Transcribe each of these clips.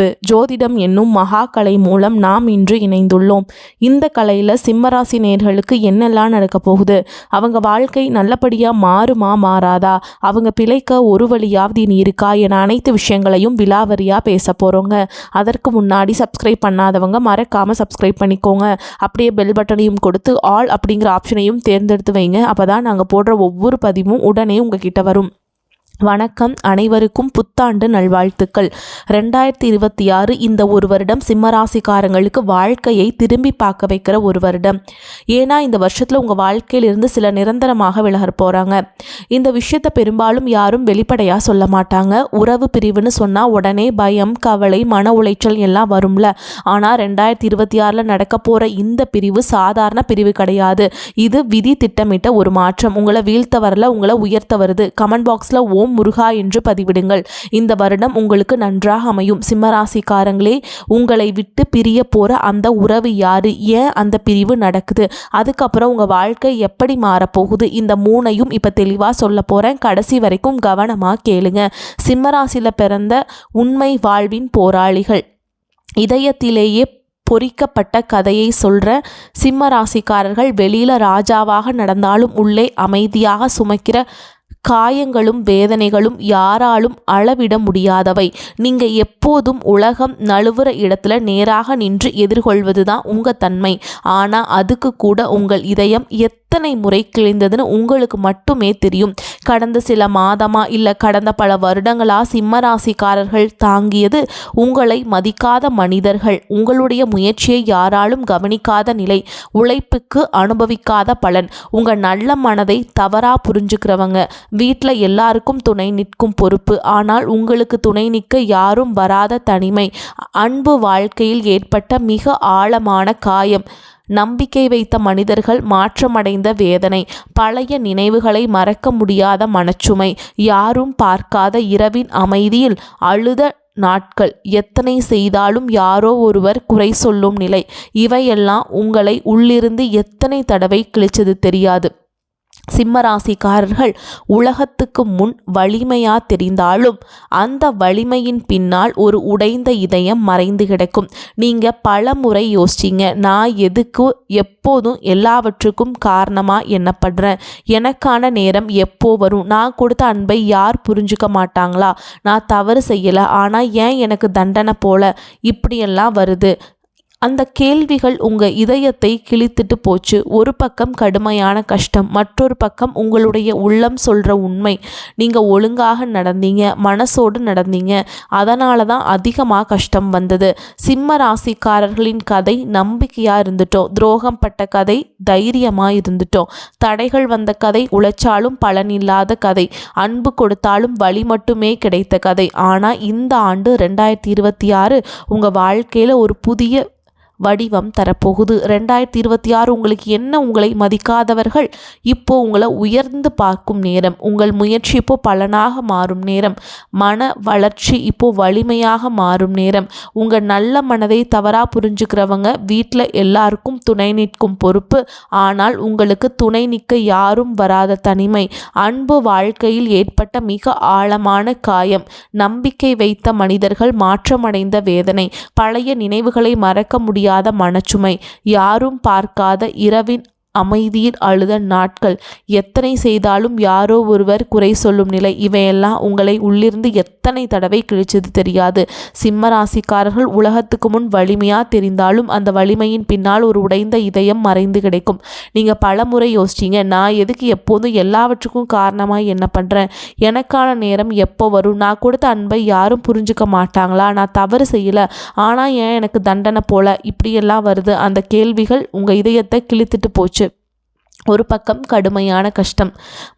ஜோதிடம் என்னும் மகா கலை மூலம் நாம் இன்று இணைந்துள்ளோம். இந்த கலையில் சிம்மராசி நேர்களுக்கு என்னெல்லாம் நடக்க போகுது? அவங்க வாழ்க்கை நல்லபடியாக மாறுமா மாறாதா? அவங்க பிழைக்க ஒரு வழியாவது இனி இருக்கா என அனைத்து விஷயங்களையும் விலாவரியாக பேச போகிறோங்க அதற்கு முன்னாடி சப்ஸ்கிரைப் பண்ணாதவங்க மறக்காமல் சப்ஸ்கிரைப் பண்ணிக்கோங்க. அப்படியே பெல் பட்டனையும் கொடுத்து ஆல் அப்படிங்கிற ஆப்ஷனையும் தேர்ந்தெடுத்து வைங்க. அப்போ தான் நாங்கள் போடுற ஒவ்வொரு பதிவும் உடனே உங்ககிட்ட வரும். வணக்கம். அனைவருக்கும் புத்தாண்டு நல்வாழ்த்துக்கள். ரெண்டாயிரத்தி இருபத்தி ஆறு இந்த ஒரு வருடம் சிம்மராசிக்காரங்களுக்கு வாழ்க்கையை திரும்பி பார்க்க வைக்கிற ஒரு வருடம். ஏன்னா இந்த வருஷத்தில் உங்கள் வாழ்க்கையிலிருந்து சில நிரந்தரமாக விலகற போகிறாங்க இந்த விஷயத்தை பெரும்பாலும் யாரும் வெளிப்படையாக சொல்ல மாட்டாங்க. உறவு பிரிவுன்னு சொன்னால் உடனே பயம் கவலை மன உளைச்சல் எல்லாம் வரும்ல. ஆனால் ரெண்டாயிரத்தி இருபத்தி ஆறில் நடக்க போகிற இந்த பிரிவு சாதாரண பிரிவு கிடையாது. இது விதி திட்டமிட்ட ஒரு மாற்றம். உங்களை வீழ்த்த வரல உங்களை உயர்த்த வருது. கமெண்ட் பாக்ஸில் ஓ ஓம் முருகா என்று பதிவிடுங்கள். இந்த வருடம் உங்களுக்கு நன்றாக அமையும். சிம்மராசிக்காரங்களே உங்களை விட்டு பிரிய போகிற அந்த உறவு யாரு? ஏன் அந்த பிரிவு நடக்குது? அதுக்கப்புறம் உங்கள் வாழ்க்கை எப்படி மாறப்போகுது? இந்த மூணையும் இப்போ தெளிவாக சொல்ல போகிறேன் கடைசி வரைக்கும் கவனமாக கேளுங்க. சிம்மராசியில் பிறந்த உண்மை வாழ்வின் போராளிகள். இதயத்திலேயே பொறிக்கப்பட்ட கதையை சொல்கிற சிம்ம ராசிக்காரர்கள் வெளியில் ராஜாவாக நடந்தாலும் உள்ளே அமைதியாக சுமக்கிற காயங்களும் வேதனைகளும் யாராலும் அளவிட முடியாதவை. நீங்கள் எப்போதும் உலகம் நழுவுற இடத்துல நேராக நின்று எதிர்கொள்வது தான் உங்கள் தன்மை. ஆனால் அதுக்கு கூட உங்கள் இதயம் எத் எத்தனை முறை கிழிந்ததுன்னு உங்களுக்கு மட்டுமே தெரியும். கடந்த சில மாதமா இல்லை கடந்த பல வருடங்களா சிம்மராசிக்காரர்கள் தாங்கியது உங்களை மதிக்காத மனிதர்கள். உங்களுடைய முயற்சியை யாராலும் கவனிக்காத நிலை. உழைப்புக்கு அனுபவிக்காத பலன். உங்கள் நல்ல மனதை தவறாக புரிஞ்சுக்கிறவங்க. வீட்டில் எல்லாருக்கும் துணை நிற்கும் பொறுப்பு. ஆனால் உங்களுக்கு துணை நிற்க யாரும் வராத தனிமை. அன்பு வாழ்க்கையில் ஏற்பட்ட மிக ஆழமான காயம். நம்பிக்கை வைத்த மனிதர்கள் மாற்றமடைந்த வேதனை. பழைய நினைவுகளை மறக்க முடியாத மனச்சுமை. யாரும் பார்க்காத இரவின் அமைதியில் அழுத நாட்கள். எத்தனை செய்தாலும் யாரோ ஒருவர் குறை சொல்லும் நிலை. இவையெல்லாம் உங்களை உள்ளிருந்து எத்தனை தடவை கிழிச்சது தெரியாது. சிம்மராசிக்காரர்கள் உலகத்துக்கு முன் வலிமையா தெரிந்தாலும் அந்த வலிமையின் பின்னால் ஒரு உடைந்த இதயம் மறைந்து கிடக்கும். நீங்க பல முறை யோசிச்சிங்க நான் எதுக்கு எப்போதும் எல்லாவற்றுக்கும் காரணமா எண்ணப்படுறேன்? எனக்கான நேரம் எப்போ வரும்? நான் கொடுத்த அன்பை யார் புரிஞ்சுக்க மாட்டாங்களா? நான் தவறு செய்யலை ஆனால் ஏன் எனக்கு தண்டனை போல? இப்படியெல்லாம் வருது. அந்த கேள்விகள் உங்கள் இதயத்தை கிழித்துட்டு போச்சு. ஒரு பக்கம் கடுமையான கஷ்டம் மற்றொரு பக்கம் உங்களுடைய உள்ளம் சொல்கிற உண்மை. நீங்கள் ஒழுங்காக நடந்தீங்க மனசோடு நடந்தீங்க. அதனால தான் அதிகமாக கஷ்டம் வந்தது. சிம்ம ராசிக்காரர்களின் கதை நம்பிக்கையாக இருந்துட்டோம். துரோகம் பட்ட கதை தைரியமாக இருந்துட்டோம். தடைகள் வந்த கதை உழைச்சாலும் பலன் இல்லாத கதை. அன்பு கொடுத்தாலும் வழி மட்டுமே கிடைத்த கதை. ஆனால் இந்த ஆண்டு ரெண்டாயிரத்தி இருபத்தி ஆறு உங்கள் வாழ்க்கையில் ஒரு புதிய வடிவம் தரப்போகுது. ரெண்டாயிரத்தி இருபத்தி ஆறு உங்களுக்கு என்ன உங்களை மதிக்காதவர்கள்? இப்போ உங்களை உயர்ந்து பார்க்கும் நேரம். உங்கள் முயற்சி இப்போ பலனாக மாறும் நேரம். மன வளர்ச்சி இப்போ வலிமையாக மாறும் நேரம். உங்கள் நல்ல மனதை தவறாக புரிஞ்சுக்கிறவங்க வீட்டில் எல்லாருக்கும் துணை நிற்கும் பொறுப்பு. ஆனால் உங்களுக்கு துணை நிற்க யாரும் வராத தனிமை. அன்பு வாழ்க்கையில் ஏற்பட்ட மிக ஆழமான காயம். நம்பிக்கை வைத்த மனிதர்கள் மாற்றமடைந்த வேதனை. பழைய நினைவுகளை மறக்க முடியாது முடியாத மனச்சுமை. யாரும் பார்க்காத இரவின் அமைதியில் அழுத நாட்கள். எத்தனை செய்தாலும் யாரோ ஒருவர் குறை சொல்லும் நிலை. இவையெல்லாம் உங்களை உள்ளிருந்து எத்தனை தடவை கிழிச்சது தெரியாது. சிம்ம ராசிக்காரர்கள் உலகத்துக்கு முன் வலிமையாக தெரிந்தாலும் அந்த வலிமையின் பின்னால் ஒரு உடைந்த இதயம் மறைந்து கிடைக்கும். நீங்கள் பல முறை யோசிச்சிங்க நான் எதுக்கு எப்போதும் எல்லாவற்றுக்கும் காரணமாக என்ன பண்ணுறேன் எனக்கான நேரம் எப்போ வரும்? நான் கொடுத்த அன்பை யாரும் புரிஞ்சுக்க மாட்டாங்களா? நான் தவறு செய்யல. ஆனால் ஏன் எனக்கு தண்டனை போல? இப்படியெல்லாம் வருது. அந்த கேள்விகள் உங்கள் இதயத்தை கிழித்துட்டு போச்சு. ஒரு பக்கம் கடுமையான கஷ்டம்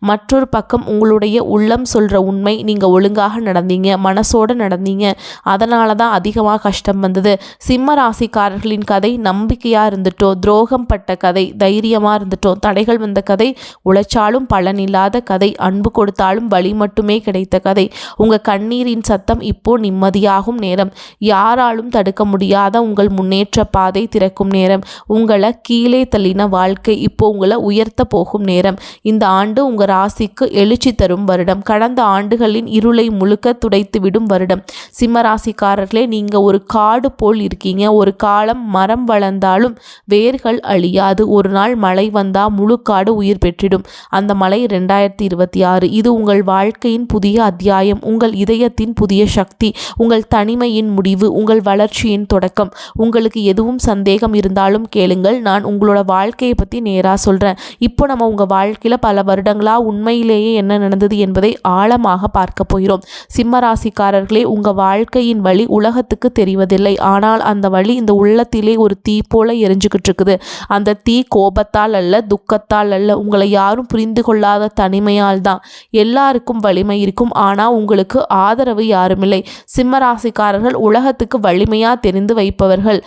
மற்றொரு பக்கம் உங்களுடைய உள்ளம் சொல்கிற உண்மை. நீங்கள் ஒழுங்காக நடந்தீங்க மனசோடு நடந்தீங்க. அதனால தான் அதிகமாக கஷ்டம் வந்தது. சிம்ம ராசிக்காரர்களின் கதை நம்பிக்கையாக இருந்துட்டோம் துரோகம் பட்ட கதை தைரியமாக இருந்துட்டோம். தடைகள் வந்த கதை உழைச்சாலும் பலன் இல்லாத கதை அன்பு கொடுத்தாலும் வழி மட்டுமே கிடைத்த கதை. உங்கள் கண்ணீரின் சத்தம் இப்போ நிம்மதியாகும் நேரம். யாராலும் தடுக்க முடியாத உங்கள் முன்னேற்ற பாதை திறக்கும் நேரம். உங்களை கீழே தள்ளின வாழ்க்கை இப்போ உங்களை உயர்த்த போகும் நேரம். இந்த ஆண்டு உங்கள் ராசிக்கு எழுச்சி தரும் வருடம். கடந்த ஆண்டுகளின் இருளை முழுக்க துடைத்து விடும் வருடம். சிம்ம ராசிக்காரர்களே நீங்கள் ஒரு காடு போல் இருக்கீங்க. ஒரு காலம் மரம் வளர்ந்தாலும் வேர்கள் அழியாது. ஒரு நாள் மழை வந்தால் முழு காடு உயிர் பெற்றிடும். அந்த மழை ரெண்டாயிரத்தி இருபத்தி ஆறு இது உங்கள் வாழ்க்கையின் புதிய அத்தியாயம். உங்கள் இதயத்தின் புதிய சக்தி. உங்கள் தனிமையின் முடிவு. உங்கள் வளர்ச்சியின் தொடக்கம். உங்களுக்கு எதுவும் சந்தேகம் இருந்தாலும் கேளுங்கள். நான் உங்களோட வாழ்க்கையை பற்றி நேராக சொல்கிறேன் இப்போ நம்ம உங்கள் வாழ்க்கையில் பல வருடங்களாக உண்மையிலேயே என்ன நடந்தது என்பதை ஆழமாக பார்க்க போகிறோம். சிம்ம ராசிக்காரர்களே உங்கள் வாழ்க்கையின் வழி உலகத்துக்கு தெரிவதில்லை. ஆனால் அந்த வழி இந்த உள்ளத்திலே ஒரு தீ போல எரிஞ்சுக்கிட்டு இருக்குது. அந்த தீ கோபத்தால் அல்ல துக்கத்தால் அல்ல உங்களை யாரும் புரிந்து கொள்ளாத தனிமையால் தான். எல்லாருக்கும் வலிமை இருக்கும். ஆனால் உங்களுக்கு ஆதரவு யாருமில்லை. சிம்ம ராசிக்காரர்கள் உலகத்துக்கு வலிமையாக தெரிந்து வைப்பவர்கள்.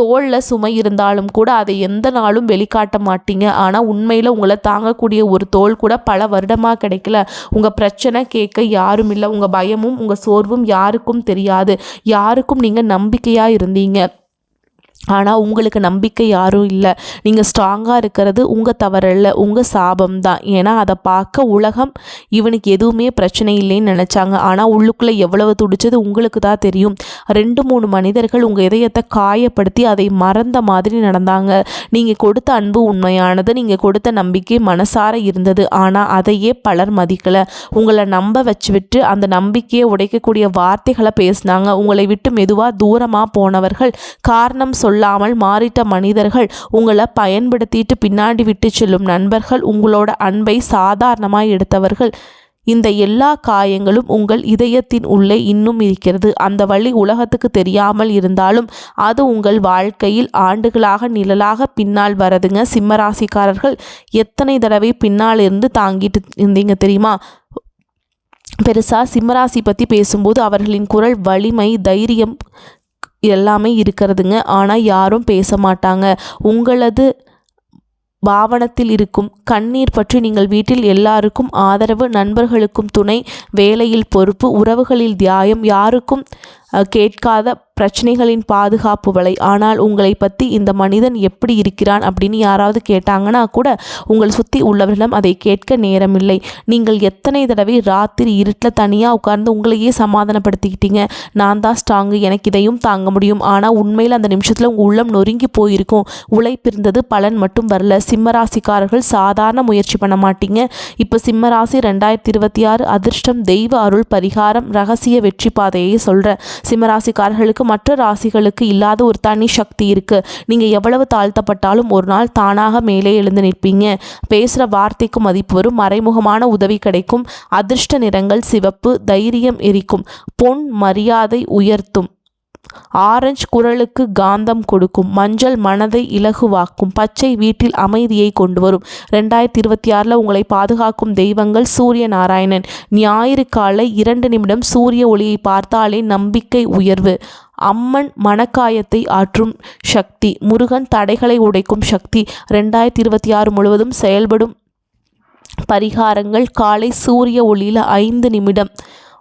தோளில் சுமை இருந்தாலும் கூட அதை எந்த நாளும் வெளிக்காட்ட மாட்டீங்க. ஆனால் உண்மையில் உங்களை தாங்கக்கூடிய ஒரு தோல் கூட பல வருடமாக கிடைக்கல. உங்கள் பிரச்சனை கேட்க யாரும் இல்லை. உங்கள் பயமும் உங்கள் சோர்வும் யாருக்கும் தெரியாது. யாருக்கும் நீங்கள் நம்பிக்கையாக இருந்தீங்க. ஆனால் உங்களுக்கு நம்பிக்கை யாரும் இல்லை. நீங்கள் ஸ்ட்ராங்காக இருக்கிறது உங்கள் தவறல்ல உங்கள் சாபம் தான் ஏன்னா அதை பார்க்க உலகம் இவனுக்கு எதுவுமே பிரச்சனை இல்லைன்னு நினச்சாங்க. ஆனால் உள்ளுக்குள்ளே எவ்வளவு துடிச்சது உங்களுக்கு தான் தெரியும். ரெண்டு மூணு மனிதர்கள் உங்கள் இதயத்தை காயப்படுத்தி அதை மறந்த மாதிரி நடந்தாங்க. நீங்கள் கொடுத்த அன்பு உண்மையானது நீங்கள் கொடுத்த நம்பிக்கை மனசார இருந்தது. ஆனால் அதையே பலர் மதிக்கலை. உங்களை நம்ப வச்சு விட்டு அந்த நம்பிக்கையை உடைக்கக்கூடிய வார்த்தைகளை பேசினாங்க. உங்களை விட்டு மெதுவாக தூரமாக போனவர்கள் காரணம் சொல் சொல்லாமல் மாறிட்ட மனிதர்கள் உங்களை பயன்படுத்திட்டு பின்னாடி விட்டு செல்லும் நண்பர்கள் உங்களோட அன்பை சாதாரணமாக எடுத்தவர்கள். இந்த எல்லா காயங்களும் உங்கள் இதயத்தின் உள்ளே இன்னும் இருக்கிறது. அந்த வழி உலகத்துக்கு தெரியாமல் இருந்தாலும் அது உங்கள் வாழ்க்கையில் ஆண்டுகளாக நிழலாக பின்னால் வரதுங்க. சிம்மராசிக்காரர்கள் எத்தனை தடவை பின்னால் இருந்து தாங்கிட்டு இருந்தீங்க தெரியுமா? பெருசாக சிம்மராசி பற்றி பேசும்போது அவர்களின் குரல் வலிமை தைரியம் எல்லாமே இருக்கிறதுங்க. ஆனால் யாரும் பேச மாட்டாங்க உங்களது பாவனத்தில் இருக்கும் கண்ணீர் பற்றி நீங்கள் வீட்டில் எல்லாருக்கும் ஆதரவு நண்பர்களுக்கும் துணை வேலையில் பொறுப்பு உறவுகளில் தியாயம் யாருக்கும் கேட்காத பிரச்சனைகளின் பாதுகாப்பு வலை. ஆனால் உங்களை பற்றி இந்த மனிதன் எப்படி இருக்கிறான் அப்படின்னு யாராவது கேட்டாங்கன்னா கூட உங்கள் சுற்றி உள்ளவர்களிடம் அதை கேட்க நேரமில்லை. நீங்கள் எத்தனை தடவை ராத்திரி இருட்டில் தனியாக உட்கார்ந்து உங்களையே சமாதானப்படுத்திக்கிட்டீங்க? நான் தான் ஸ்ட்ராங்கு எனக்கு இதையும் தாங்க முடியும். ஆனால் உண்மையில் அந்த நிமிஷத்தில் உங்கள் உள்ளம் நொறுங்கி போயிருக்கும். உழைப்பிருந்தது பலன் மட்டும் வரல. சிம்மராசிக்காரர்கள் சாதாரண முயற்சி பண்ண மாட்டீங்க. இப்போ சிம்மராசி ரெண்டாயிரத்தி இருபத்தி ஆறு அதிர்ஷ்டம் தெய்வ அருள் பரிகாரம் ரகசிய வெற்றி பாதையை சொல்கிறேன் சிம்மராசிக்காரர்களுக்கு மற்ற ராசிகளுக்கு இல்லாத ஒரு தனி சக்தி இருக்குது நீங்கள் எவ்வளவு தாழ்த்தப்பட்டாலும் ஒரு நாள் தானாக மேலே எழுந்து நிற்பீங்க. பேசுகிற வார்த்தைக்கு மதிப்பு வரும். மறைமுகமான உதவி கிடைக்கும். அதிர்ஷ்ட நிறங்கள் சிவப்பு தைரியம் எரிக்கும். பொன் மரியாதை உயர்த்தும். ஆரஞ்சு குரலுக்கு காந்தம் கொடுக்கும். மஞ்சள் மனதை இலகுவாக்கும். பச்சை வீட்டில் அமைதியை கொண்டு வரும் ரெண்டாயிரத்தி இருபத்தி ஆறில் உங்களை பாதுகாக்கும் தெய்வங்கள் சூரிய நாராயணன் ஞாயிறு காலை இரண்டு நிமிடம் சூரிய ஒளியை பார்த்தாலே நம்பிக்கை உயர்வு. அம்மன் மனக்காயத்தை ஆற்றும் சக்தி. முருகன் தடைகளை உடைக்கும் சக்தி. ரெண்டாயிரத்தி இருபத்தி ஆறு முழுவதும் செயல்படும் பரிகாரங்கள். காலை சூரிய ஒளியில் ஐந்து நிமிடம்.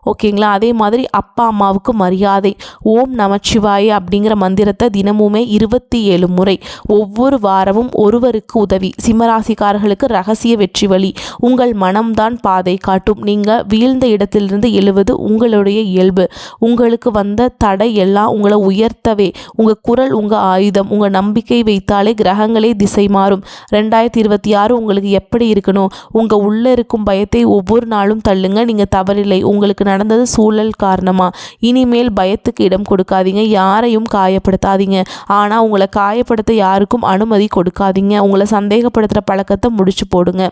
ஓகேங்களா? அதே மாதிரி அப்பா அம்மாவுக்கு மரியாதை. ஓம் நமச்சிவாய அப்படிங்கிற மந்திரத்தை தினமுமே இருபத்தி ஏழு முறை ஒவ்வொரு வாரமும் ஒருவருக்கு உதவி. சிம்மராசிக்காரர்களுக்கு ரகசிய வெற்றி வழி. உங்கள் மனம்தான் பாதை காட்டும். நீங்கள் வீழ்ந்த இடத்திலிருந்து எழுவது உங்களுடைய இயல்பு. உங்களுக்கு வந்த தடை எல்லாம் உங்களை உயர்த்தவே. உங்கள் குரல் உங்கள் ஆயுதம் உங்கள் நம்பிக்கை வைத்தாலே கிரகங்களே திசை மாறும். ரெண்டாயிரத்தி இருபத்தி ஆறு உங்களுக்கு எப்படி இருக்கணும்? உங்கள் உள்ளே இருக்கும் பயத்தை ஒவ்வொரு நாளும் தள்ளுங்க. நீங்கள் தவறில்லை. உங்களுக்கு நடந்தது சூழல் காரணமாக இனிமேல் பயத்துக்கு இடம் கொடுக்காதீங்க. யாரையும் காயப்படுத்தாதீங்க. ஆனால் உங்களை காயப்படுத்த யாருக்கும் அனுமதி கொடுக்காதீங்க. உங்களை சந்தேகப்படுத்துகிற பழக்கத்தை முடிச்சு போடுங்க.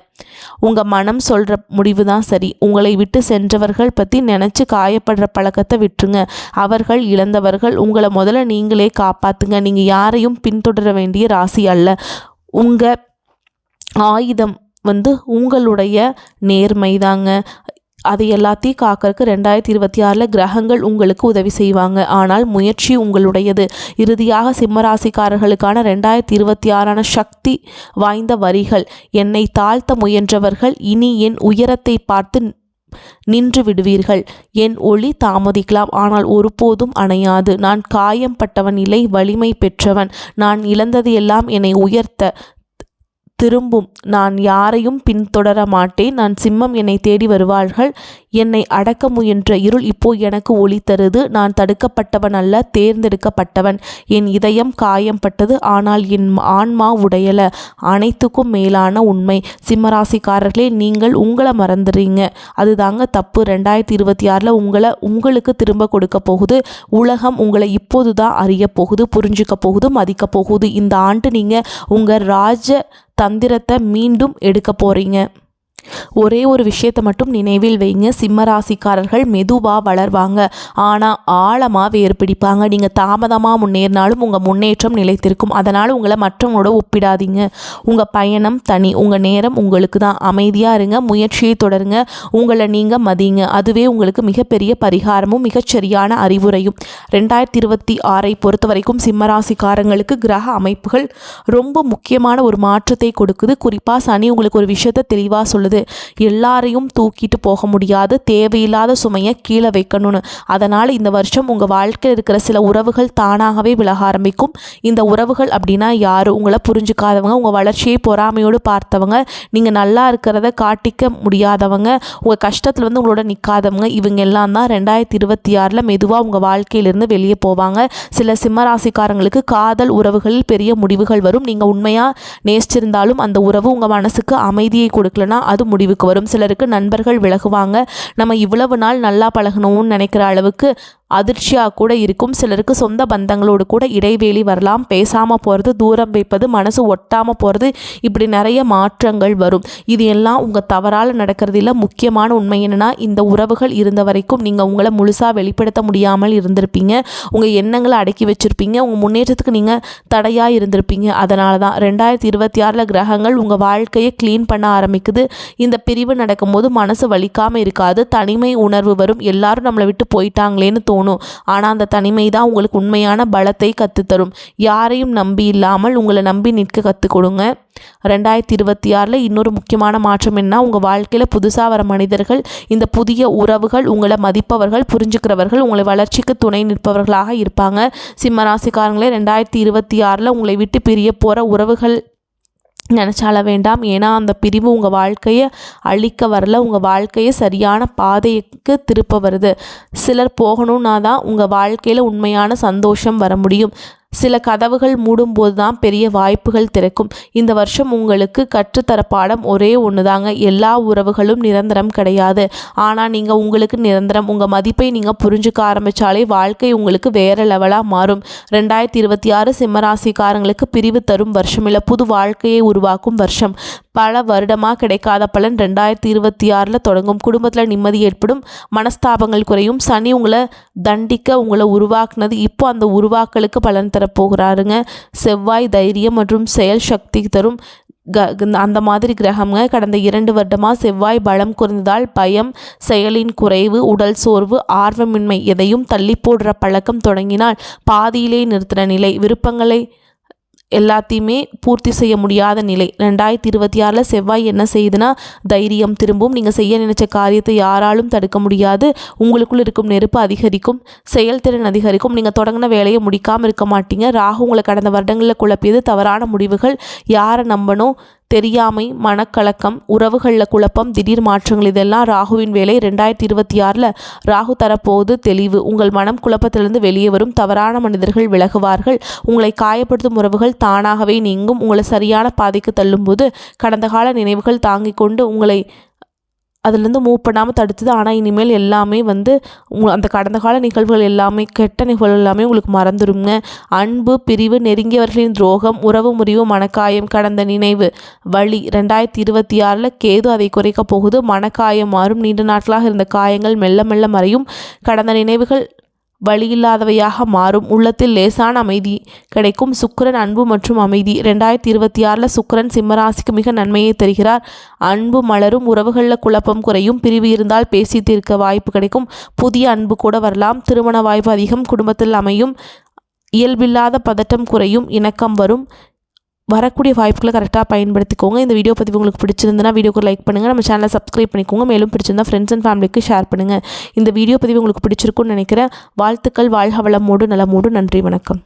உங்கள் மனம் சொல்கிற முடிவு தான் சரி. உங்களை விட்டு சென்றவர்கள் பற்றி நினச்சி காயப்படுற பழக்கத்தை விட்டுருங்க. அவர்கள் இழந்தவர்கள் உங்களை முதல்ல நீங்களே காப்பாற்றுங்க நீங்கள் யாரையும் பின்தொடர வேண்டிய ராசி அல்ல. உங்கள் ஆயுதம் வந்து உங்களுடைய நேர்மை தாங்க அது எல்லாத்தையும் காக்கறதுக்கு ரெண்டாயிரத்தி இருபத்தி ஆறில் கிரகங்கள் உங்களுக்கு உதவி செய்வாங்க. ஆனால் முயற்சி உங்களுடையது. இறுதியாக சிம்மராசிக்காரர்களுக்கான ரெண்டாயிரத்தி இருபத்தி ஆறான சக்தி வாய்ந்த வரிகள். என்னை தாழ்த்த முயன்றவர்கள் இனி என் உயரத்தை பார்த்து நின்று விடுவீர்கள். என் ஒளி தாமதிக்கலாம். ஆனால் ஒருபோதும் அணையாது. நான் காயம் பட்டவன் இல்லை வலிமை பெற்றவன். நான் இழந்தது எல்லாம் என்னை உயர்த்த. திரும்பும். நான் யாரையும் பின்தொடர மாட்டேன் நான் சிம்மம் என்னை தேடி வருவார்கள். என்னை அடக்க முயன்ற இருள் இப்போ எனக்கு ஒளி தருது. நான் தடுக்கப்பட்டவன் அல்ல தேர்ந்தெடுக்கப்பட்டவன். என் இதயம் காயம்பட்டது ஆனால் என் ஆன்மா உடையல. அனைத்துக்கும் மேலான உண்மை. சிம்மராசிக்காரர்களே நீங்கள் உங்களை மறந்துடுறீங்க. அதுதாங்க தப்பு. ரெண்டாயிரத்தி இருபத்தி ஆறில் உங்களை உங்களுக்கு திரும்ப கொடுக்க போகுது. உலகம் உங்களை இப்போது தான் அறிய போகுது புரிஞ்சுக்க போகுது மதிக்க போகுது. இந்த ஆண்டு நீங்கள் உங்கள் ராஜ தந்திரத்தை மீண்டும் எடுக்க போகிறீங்க ஒரே ஒரு விஷயத்தை மட்டும் நினைவில் வைங்க. சிம்ம ராசிக்காரர்கள் மெதுவாக வளர்வாங்க. ஆனால் ஆழமாக வேறு பிடிப்பாங்க. நீங்கள் தாமதமாக முன்னேறினாலும் உங்கள் முன்னேற்றம் நிலைத்திருக்கும். அதனால் உங்களை மற்றவங்களோட ஒப்பிடாதீங்க. உங்கள் பயணம் தனி. உங்கள் நேரம் உங்களுக்கு தான். அமைதியாக இருங்க. முயற்சியை தொடருங்க. உங்களை நீங்கள் மதிங்க. அதுவே உங்களுக்கு மிகப்பெரிய பரிகாரமும் மிகச்சரியான அறிவுரையும். ரெண்டாயிரத்தி இருபத்தி ஆறை பொறுத்த வரைக்கும் சிம்மராசிக்காரங்களுக்கு கிரக அமைப்புகள் ரொம்ப முக்கியமான ஒரு மாற்றத்தை கொடுக்குது. குறிப்பாக சனி உங்களுக்கு ஒரு விஷயத்தை தெளிவாக சொல்லுது. எல்லாரையும் தூக்கிட்டு போக முடியாது. தேவையில்லாத சுமையை கீழே வைக்கணும்னு. அதனால் இந்த வருஷம் உங்கள் வாழ்க்கையில் இருக்கிற சில உறவுகள் தானாகவே விலக ஆரம்பிக்கும். இந்த உறவுகள் அப்படின்னா யார்? உங்களை புரிஞ்சுக்காதவங்க உங்கள் வளர்ச்சியை பொறாமையோடு பார்த்தவங்க நீங்கள் நல்லா இருக்கிறத காட்டிக்க முடியாதவங்க உங்கள் கஷ்டத்தில் வந்து உங்களோட நிற்காதவங்க இவங்க எல்லாம் தான் ரெண்டாயிரத்தி இருபத்தி ஆறில் மெதுவாக உங்கள் வாழ்க்கையிலிருந்து வெளியே போவாங்க. சில சிம்மராசிக்காரங்களுக்கு காதல் உறவுகளில் பெரிய முடிவுகள் வரும். நீங்கள் உண்மையாக நேசிச்சிருந்தாலும் அந்த உறவு உங்கள் மனசுக்கு அமைதியை கொடுக்கலனா அது முடிவுக்கு வரும். சிலருக்கு நண்பர்கள் விலகுவாங்க. நம்ம இவ்வளவு நாள் நல்லா பழகணும்னு நினைக்கிற அளவுக்கு அதிர்ச்சியாக கூட இருக்கும். சிலருக்கு சொந்த பந்தங்களோடு கூட இடைவேளி வரலாம். பேசாமல் போகிறது தூரம் வைப்பது மனசு ஒட்டாமல் போகிறது இப்படி நிறைய மாற்றங்கள் வரும். இது எல்லாம் உங்கள் தவறால் நடக்கிறதுல முக்கியமான உண்மை என்னென்னா இந்த உறவுகள் இருந்த வரைக்கும் நீங்கள் உங்களை முழுசாக வெளிப்படுத்த முடியாமல் இருந்திருப்பீங்க. உங்கள் எண்ணங்களை அடக்கி வச்சுருப்பீங்க. உங்கள் முன்னேற்றத்துக்கு நீங்கள் தடையாக இருந்திருப்பீங்க. அதனால தான் ரெண்டாயிரத்தி இருபத்தி ஆறில் கிரகங்கள் உங்கள் வாழ்க்கையை க்ளீன் பண்ண ஆரம்பிக்குது. இந்த பிரிவு நடக்கும்போது மனசு வலிக்காமல் இருக்காது. தனிமை உணர்வு வரும். எல்லாரும் நம்மளை விட்டு போயிட்டாங்களேன்னு தோணும். ஆனால் அந்த தனிமை தான் உங்களுக்கு உண்மையான பலத்தை கற்றுத்தரும் யாரையும் நம்பி இல்லாமல் உங்களை நம்பி நிற்க கற்றுக் கொடுங்க ரெண்டாயிரத்தி இருபத்தி ஆறில் இன்னொரு முக்கியமான மாற்றம் என்ன? உங்கள் வாழ்க்கையில் புதுசாக வர மனிதர்கள் இந்த புதிய உறவுகள் உங்களை மதிப்பவர்கள் புரிஞ்சுக்கிறவர்கள் உங்களை வளர்ச்சிக்கு துணை நிற்பவர்களாக இருப்பாங்க. சிம்மராசிக்காரங்களே ரெண்டாயிரத்தி இருபத்தி ஆறில் உங்களை விட்டு பிரிய போகிற உறவுகள் நினச்சால வேண்டாம். ஏன்னா அந்த பிரிவு உங்கள் வாழ்க்கையை அழிக்க வரல. உங்கள் வாழ்க்கையை சரியான பாதைக்கு திருப்ப வருது. சிலர் போகணுன்னா தான் உங்கள் வாழ்க்கையில் உண்மையான சந்தோஷம் வர முடியும். சில கதவுகள் மூடும்போது தான் பெரிய வாய்ப்புகள் திறக்கும். இந்த வருஷம் உங்களுக்கு கற்றுத்தர பாடம் ஒரே ஒன்று தாங்க எல்லா உறவுகளும் நிரந்தரம் கிடையாது. ஆனால் நீங்கள் உங்களுக்கு நிரந்தரம் உங்கள் மதிப்பை நீங்கள் புரிஞ்சுக்க ஆரம்பித்தாலே வாழ்க்கை உங்களுக்கு வேறு லெவலாக மாறும். ரெண்டாயிரத்தி இருபத்தி ஆறு சிம்மராசிக்காரங்களுக்கு பிரிவு தரும் வருஷம் இல்லை புது வாழ்க்கையை உருவாக்கும் வருஷம். பல வருடமாக கிடைக்காத பலன் ரெண்டாயிரத்தி இருபத்தி ஆறில் தொடங்கும். குடும்பத்தில் நிம்மதி ஏற்படும் மனஸ்தாபங்கள் குறையும். சனி உங்களை தண்டிக்க உங்களை உருவாக்குனது இப்போ அந்த உருவாக்கலுக்கு பலன் தரப்போகிறாருங்க. செவ்வாய் தைரியம் மற்றும் செயல் சக்தி தரும். க அந்த மாதிரி கிரகங்க கடந்த இரண்டு வருடமாக செவ்வாய் பலம் குறைந்ததால் பயம் செயலின் குறைவு உடல் சோர்வு ஆர்வமின்மை எதையும் தள்ளி போடுற பழக்கம் தொடங்கினால் பாதியிலே நிறுத்துகிற நிலை. விருப்பங்களை எல்லாத்தையுமே பூர்த்தி செய்ய முடியாத நிலை. ரெண்டாயிரத்தி இருபத்தி ஆறில் செவ்வாய் என்ன செய்யுதுன்னா தைரியம் திரும்பும். நீங்கள் செய்ய நினைச்ச காரியத்தை யாராலும் தடுக்க முடியாது. உங்களுக்குள் இருக்கும் நெருப்பு அதிகரிக்கும். செயல்திறன் அதிகரிக்கும். நீங்கள் தொடங்கின வேலையை முடிக்காமல் இருக்க மாட்டீங்க. ராகு உங்களை கடந்த வருடங்களில் குழப்பியது தவறான முடிவுகள். யாரை நம்பணும்? தெரியாமை மனக்கலக்கம் உறவுகளில் குழப்பம் திடீர் மாற்றங்கள் இதெல்லாம் ராகுவின் வேலை. ரெண்டாயிரத்தி இருபத்தி ஆறில் ராகு தரப்போது தெளிவு. உங்கள் மனம் குழப்பத்திலிருந்து வெளியே வரும். தவறான மனிதர்கள் விலகுவார்கள். உங்களை காயப்படுத்தும் உறவுகள் தானாகவே நீங்கும். உங்களை சரியான பாதைக்கு தள்ளும்போது கடந்த கால நினைவுகள் தாங்கிக் கொண்டு உங்களை அதுலேருந்து மூவ் பண்ணாமல் தடுத்தது. ஆனால் இனிமேல் எல்லாமே வந்து அந்த கடந்த கால நிகழ்வுகள் எல்லாமே கெட்ட நிகழ்வுகள் எல்லாமே உங்களுக்கு மறந்துடுங்க அன்பு பிரிவு நெருங்கியவர்களின் துரோகம் உறவு முறிவு மனக்காயம் கடந்த நினைவு வழி. ரெண்டாயிரத்தி இருபத்தி ஆறில் கேது அதை குறைக்க போகுது. மனக்காயம் மாறும். நீண்ட நாட்களாக இருந்த காயங்கள் மெல்ல மெல்ல மறையும். கடந்த நினைவுகள் வழியில்லாதவையாக மாறும். உள்ளத்தில் லேசான அமைதி கிடைக்கும். சுக்கரன் அன்பு மற்றும் அமைதி. ரெண்டாயிரத்தி இருபத்தி ஆறில் சுக்கரன் சிம்மராசிக்கு மிக நன்மையை தருகிறார். அன்பு மலரும் உறவுகளில் குழப்பம் குறையும் பிரிவு இருந்தால் பேசி தீர்க்க வாய்ப்பு கிடைக்கும். புதிய அன்பு கூட வரலாம். திருமண வாய்ப்பு அதிகம் குடும்பத்தில் அமையும் இயல்பில்லாத பதட்டம் குறையும் இணக்கம் வரும். வரக்கூடிய வாய்ப்புகளை கரெக்டாக பயன்படுத்திக்கோங்க. இந்த வீடியோ பதிவு உங்களுக்கு பிடிச்சிருந்தனா வீடியோக்கு லைக் பண்ணுங்கள் நம்ம சேனலை சப்ஸ்கிரைப் பண்ணிக்கோங்க. மேலும் பிடிச்சிருந்தா ஃப்ரெண்ட்ஸ் அண்ட் ஃபேமிலிக்கு ஷேர் பண்ணுங்கள் இந்த வீடியோ பதிவு உங்களுக்கு பிடிச்சிருக்குன்னு நினைக்கிறேன். வாழ்த்துக்கள் வாழ்க வளமோடு நலமோடு நன்றி வணக்கம்.